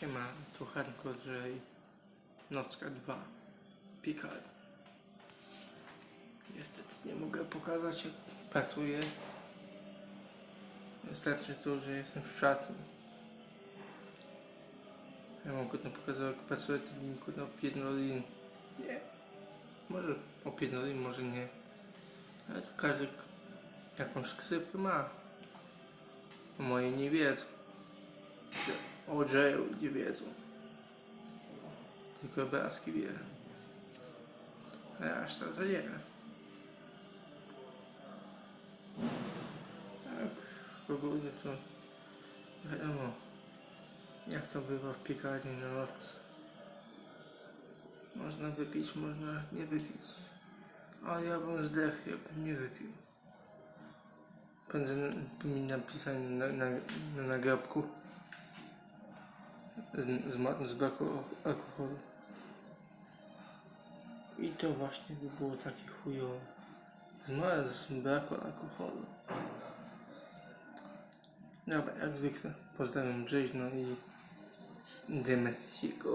Siema, tu Hardcore J, Nocka 2, Picard. Niestety nie mogę pokazać jak pracuję. Wystarczy tu, że jestem w szatni. Ja mogę tam pokazać jak pracuję, to bym kurde opierdolin. Nie. Może opierdolin, może nie. Ale każdy jakąś ksypkę ma. Moje nie wiedzą. O Jayu nie wiedzą. Tylko Beaski wie. A ja aż tak to nie. Tak, ogólnie to wiadomo, jak to bywa w piekarni na noc. Można wypić, można nie wypić. Ale ja bym zdechł, jakbym nie wypił. Będzie mi napisane na, na, na nagrobku z, z, braku al- alkoholu. I to właśnie by było takie chujowe. Zmarł z braku alkoholu. Dobra, jak zwykle pozdrawiam Brzeźno i Demessiego.